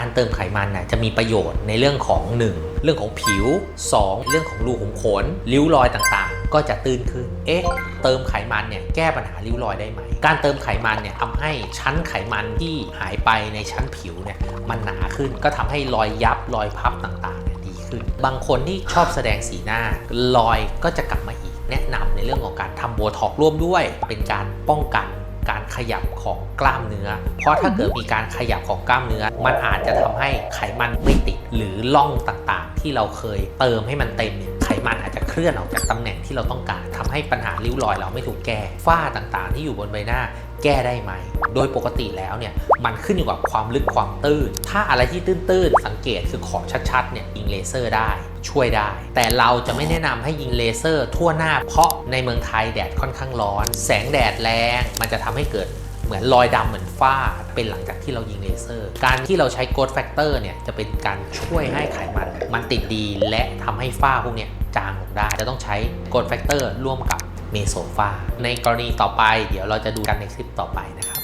การเติมไขมันน่ะจะมีประโยชน์ในเรื่องของ 1 เรื่องของผิว 2 เรื่องของรูขุมขนริ้วรอยต่างๆ ก็จะตื้นขึ้น เอ๊ะ เติมไขมันเนี่ยแก้ปัญหาริ้วรอยได้ไหม การเติมไขมันเนี่ยทำให้ชั้นไขมันที่หายไปในชั้นผิวเนี่ยมันหนาขึ้น ก็ทำให้รอยยับรอยพับต่างๆดีขึ้น บางคนที่ชอบแสดงสีหน้ารอยก็จะกลับมาอีก แนะนำในเรื่องของการทำโบท็อกร่วมด้วย เป็นการป้องกัน การขยับของกล้ามเนื้อ เพราะถ้าเกิดมีการขยับของกล้ามเนื้อ มันอาจจะทำให้ไขมันไม่ติดหรือล่องต่างๆ ที่เราเคยเติมให้มันเต็มเนี่ยไขมันอาจจะ ลื่อนออกจากตำแหน่งที่เราต้องการทำให้ปัญหาริ้วรอยเราไม่ถูกแก้ฝ้าต่างๆ ที่อยู่บนใบหน้าแก้ได้ไหม โดยปกติแล้วเนี่ยมันขึ้นอยู่กับความลึกความตื้น ถ้าอะไรที่ตื้นๆ สังเกตคือขอบชัดๆเนี่ยยิงเลเซอร์ได้ช่วยได้ แต่เราจะไม่แนะนำให้ยิงเลเซอร์ทั่วหน้าเพราะในเมืองไทยแดดค่อนข้างร้อน แสงแดดแรง มันจะทำให้เกิดเหมือนรอยดำเหมือนฝ้าเป็นหลังจากที่เรายิงเลเซอร์ การที่เราใช้โกดแฟกเตอร์เนี่ยจะเป็นการช่วยให้ไขมัน มันติดดีและทำให้ฝ้าพวกเนี้ย จางลงได้ จะต้องใช้กดแฟกเตอร์ร่วมกับเมโซฟาในกรณีต่อไป เดี๋ยวเราจะดูกันในคลิปต่อไปนะครับ